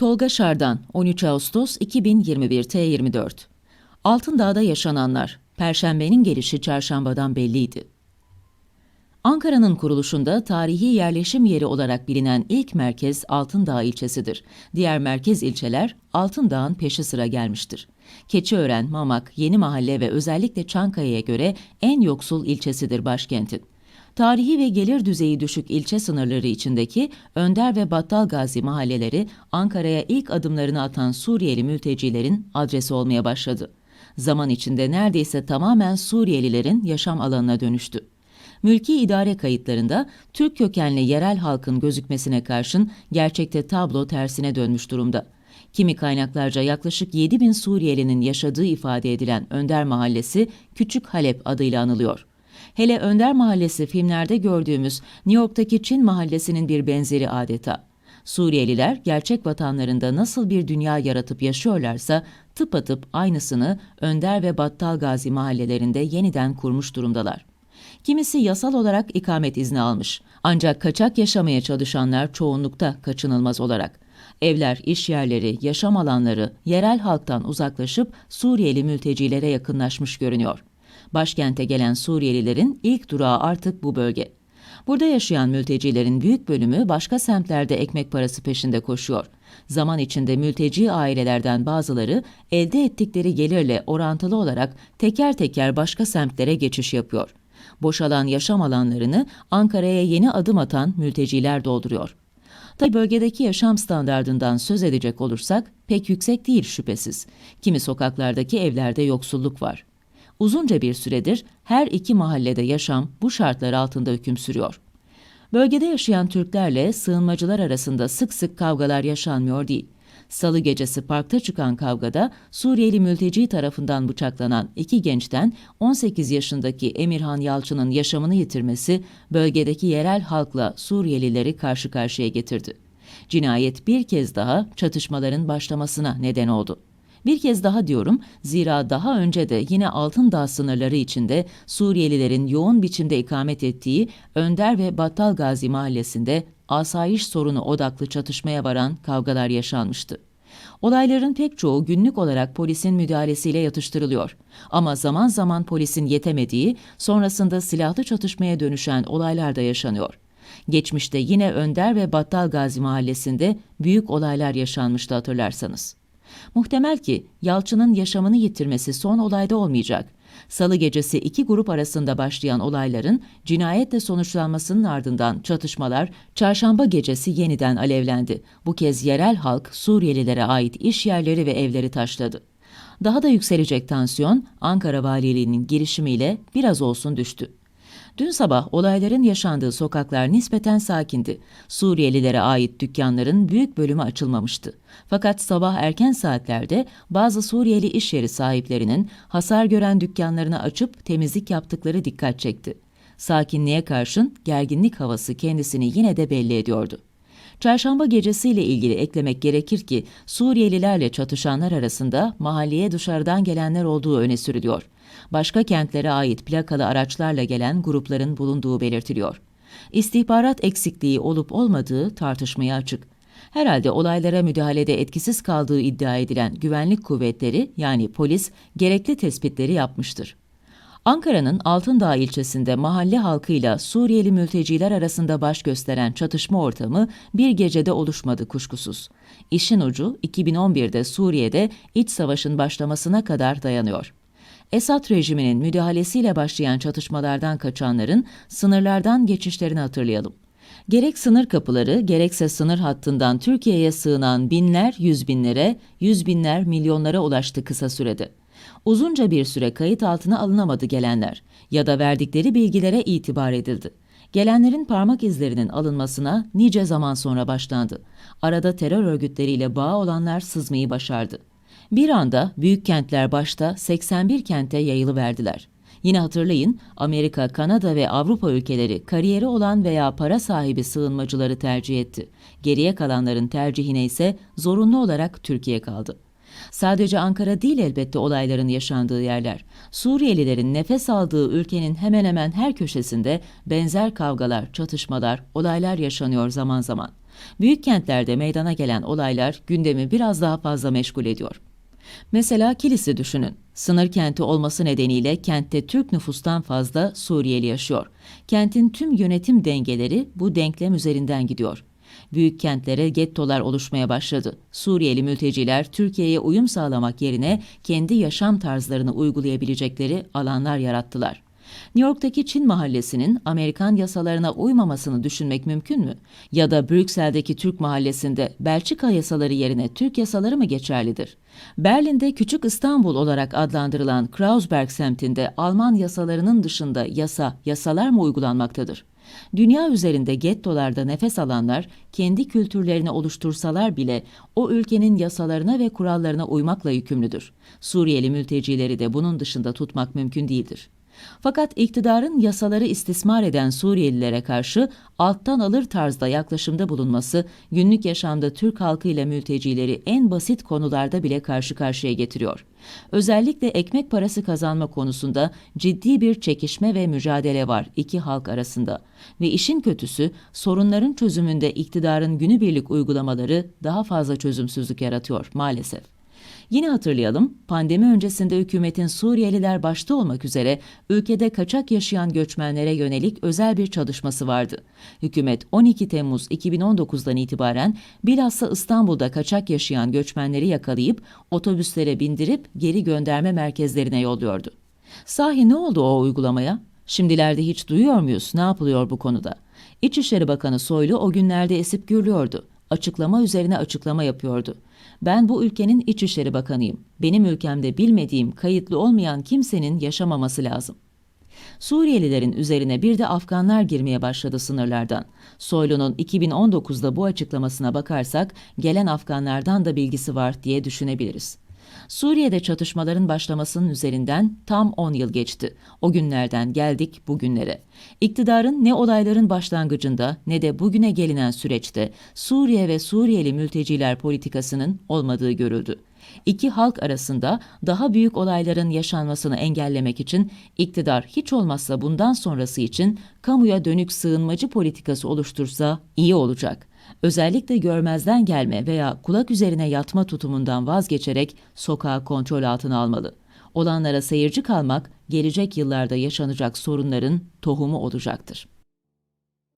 Tolga Şardan, 13 Ağustos 2021 T24 Altındağ'da yaşananlar, Perşembenin gelişi çarşambadan belliydi. Ankara'nın kuruluşunda tarihi yerleşim yeri olarak bilinen ilk merkez Altındağ ilçesidir. Diğer merkez ilçeler Altındağ'ın peşi sıra gelmiştir. Keçiören, Mamak, Yeni Mahalle ve özellikle Çankaya'ya göre en yoksul ilçesidir başkentin. Tarihi ve gelir düzeyi düşük ilçe sınırları içindeki Önder ve Battal Gazi mahalleleri Ankara'ya ilk adımlarını atan Suriyeli mültecilerin adresi olmaya başladı. Zaman içinde neredeyse tamamen Suriyelilerin yaşam alanına dönüştü. Mülki idare kayıtlarında Türk kökenli yerel halkın gözükmesine karşın gerçekte tablo tersine dönmüş durumda. Kimi kaynaklarca yaklaşık 7 bin Suriyelinin yaşadığı ifade edilen Önder Mahallesi Küçük Halep adıyla anılıyor. Hele Önder Mahallesi filmlerde gördüğümüz New York'taki Çin Mahallesi'nin bir benzeri adeta. Suriyeliler gerçek vatanlarında nasıl bir dünya yaratıp yaşıyorlarsa tıpatıp aynısını Önder ve Battal Gazi mahallelerinde yeniden kurmuş durumdalar. Kimisi yasal olarak ikamet izni almış. Ancak kaçak yaşamaya çalışanlar çoğunlukta kaçınılmaz olarak. Evler, iş yerleri, yaşam alanları yerel halktan uzaklaşıp Suriyeli mültecilere yakınlaşmış görünüyor. Başkente gelen Suriyelilerin ilk durağı artık bu bölge. Burada yaşayan mültecilerin büyük bölümü başka semtlerde ekmek parası peşinde koşuyor. Zaman içinde mülteci ailelerden bazıları elde ettikleri gelirle orantılı olarak teker teker başka semtlere geçiş yapıyor. Boşalan yaşam alanlarını Ankara'ya yeni adım atan mülteciler dolduruyor. Tabi bölgedeki yaşam standardından söz edecek olursak pek yüksek değil şüphesiz. Kimi sokaklardaki evlerde yoksulluk var. Uzunca bir süredir her iki mahallede yaşam bu şartlar altında hüküm sürüyor. Bölgede yaşayan Türklerle sığınmacılar arasında sık sık kavgalar yaşanmıyor değil. Salı gecesi parkta çıkan kavgada Suriyeli mülteci tarafından bıçaklanan iki gençten 18 yaşındaki Emirhan Yalçın'ın yaşamını yitirmesi bölgedeki yerel halkla Suriyelileri karşı karşıya getirdi. Cinayet bir kez daha çatışmaların başlamasına neden oldu. Bir kez daha diyorum zira daha önce de yine Altındağ sınırları içinde Suriyelilerin yoğun biçimde ikamet ettiği Önder ve Battal Gazi mahallesinde asayiş sorunu odaklı çatışmaya varan kavgalar yaşanmıştı. Olayların pek çoğu günlük olarak polisin müdahalesiyle yatıştırılıyor. Ama zaman zaman polisin yetemediği, sonrasında silahlı çatışmaya dönüşen olaylar da yaşanıyor. Geçmişte yine Önder ve Battal Gazi mahallesinde büyük olaylar yaşanmıştı hatırlarsanız. Muhtemel ki Yalçın'ın yaşamını yitirmesi son olayda olmayacak. Salı gecesi iki grup arasında başlayan olayların cinayetle sonuçlanmasının ardından çatışmalar çarşamba gecesi yeniden alevlendi. Bu kez yerel halk Suriyelilere ait iş yerleri ve evleri taşladı. Daha da yükselecek tansiyon Ankara Valiliği'nin girişimiyle biraz olsun düştü. Dün sabah olayların yaşandığı sokaklar nispeten sakindi. Suriyelilere ait dükkanların büyük bölümü açılmamıştı. Fakat sabah erken saatlerde bazı Suriyeli iş yeri sahiplerinin hasar gören dükkanlarını açıp temizlik yaptıkları dikkat çekti. Sakinliğe karşın gerginlik havası kendisini yine de belli ediyordu. Çarşamba gecesiyle ilgili eklemek gerekir ki Suriyelilerle çatışanlar arasında mahalleye dışarıdan gelenler olduğu öne sürülüyor. Başka kentlere ait plakalı araçlarla gelen grupların bulunduğu belirtiliyor. İstihbarat eksikliği olup olmadığı tartışmaya açık. Herhalde olaylara müdahalede etkisiz kaldığı iddia edilen güvenlik kuvvetleri yani polis gerekli tespitleri yapmıştır. Ankara'nın Altındağ ilçesinde mahalle halkıyla Suriyeli mülteciler arasında baş gösteren çatışma ortamı bir gecede oluşmadı kuşkusuz. İşin ucu 2011'de Suriye'de iç savaşın başlamasına kadar dayanıyor. Esad rejiminin müdahalesiyle başlayan çatışmalardan kaçanların sınırlardan geçişlerini hatırlayalım. Gerek sınır kapıları gerekse sınır hattından Türkiye'ye sığınan binler yüz binlere, yüz binler milyonlara ulaştı kısa sürede. Uzunca bir süre kayıt altına alınamadı gelenler ya da verdikleri bilgilere itibar edildi. Gelenlerin parmak izlerinin alınmasına nice zaman sonra başlandı. Arada terör örgütleriyle bağ olanlar sızmayı başardı. Bir anda büyük kentler başta 81 kente yayılıverdiler. Yine hatırlayın Amerika, Kanada ve Avrupa ülkeleri kariyeri olan veya para sahibi sığınmacıları tercih etti. Geriye kalanların tercihine ise zorunlu olarak Türkiye kaldı. Sadece Ankara değil elbette olayların yaşandığı yerler. Suriyelilerin nefes aldığı ülkenin hemen hemen her köşesinde benzer kavgalar, çatışmalar, olaylar yaşanıyor zaman zaman. Büyük kentlerde meydana gelen olaylar gündemi biraz daha fazla meşgul ediyor. Mesela Kilis'i düşünün. Sınır kenti olması nedeniyle kentte Türk nüfustan fazla Suriyeli yaşıyor. Kentin tüm yönetim dengeleri bu denklem üzerinden gidiyor. Büyük kentlere gettolar oluşmaya başladı. Suriyeli mülteciler Türkiye'ye uyum sağlamak yerine kendi yaşam tarzlarını uygulayabilecekleri alanlar yarattılar. New York'taki Çin mahallesinin Amerikan yasalarına uymamasını düşünmek mümkün mü? Ya da Brüksel'deki Türk mahallesinde Belçika yasaları yerine Türk yasaları mı geçerlidir? Berlin'de Küçük İstanbul olarak adlandırılan Kreuzberg semtinde Alman yasalarının dışında yasa, yasalar mı uygulanmaktadır? Dünya üzerinde gettolarda nefes alanlar kendi kültürlerini oluştursalar bile o ülkenin yasalarına ve kurallarına uymakla yükümlüdür. Suriyeli mültecileri de bunun dışında tutmak mümkün değildir. Fakat iktidarın yasaları istismar eden Suriyelilere karşı alttan alır tarzda yaklaşımda bulunması günlük yaşamda Türk halkı ile mültecileri en basit konularda bile karşı karşıya getiriyor. Özellikle ekmek parası kazanma konusunda ciddi bir çekişme ve mücadele var iki halk arasında. Ve işin kötüsü sorunların çözümünde iktidarın günübirlik uygulamaları daha fazla çözümsüzlük yaratıyor maalesef. Yine hatırlayalım, pandemi öncesinde hükümetin Suriyeliler başta olmak üzere ülkede kaçak yaşayan göçmenlere yönelik özel bir çalışması vardı. Hükümet 12 Temmuz 2019'dan itibaren bilhassa İstanbul'da kaçak yaşayan göçmenleri yakalayıp otobüslere bindirip geri gönderme merkezlerine yolluyordu. Sahi ne oldu o uygulamaya? Şimdilerde hiç duyuyor muyuz ne yapılıyor bu konuda? İçişleri Bakanı Soylu o günlerde esip gürlüyordu. Açıklama üzerine açıklama yapıyordu. Ben bu ülkenin İçişleri Bakanıyım. Benim ülkemde bilmediğim, kayıtlı olmayan kimsenin yaşamaması lazım. Suriyelilerin üzerine bir de Afganlar girmeye başladı sınırlardan. Soylu'nun 2019'da bu açıklamasına bakarsak gelen Afganlardan da bilgisi var diye düşünebiliriz. Suriye'de çatışmaların başlamasının üzerinden tam 10 yıl geçti. O günlerden geldik bugünlere. İktidarın ne olayların başlangıcında ne de bugüne gelinen süreçte Suriye ve Suriyeli mülteciler politikasının olmadığı görüldü. İki halk arasında daha büyük olayların yaşanmasını engellemek için iktidar hiç olmazsa bundan sonrası için kamuya dönük sığınmacı politikası oluştursa iyi olacak özellikle görmezden gelme veya kulak üzerine yatma tutumundan vazgeçerek sokağı kontrol altına almalı. Olanlara seyirci kalmak gelecek yıllarda yaşanacak sorunların tohumu olacaktır.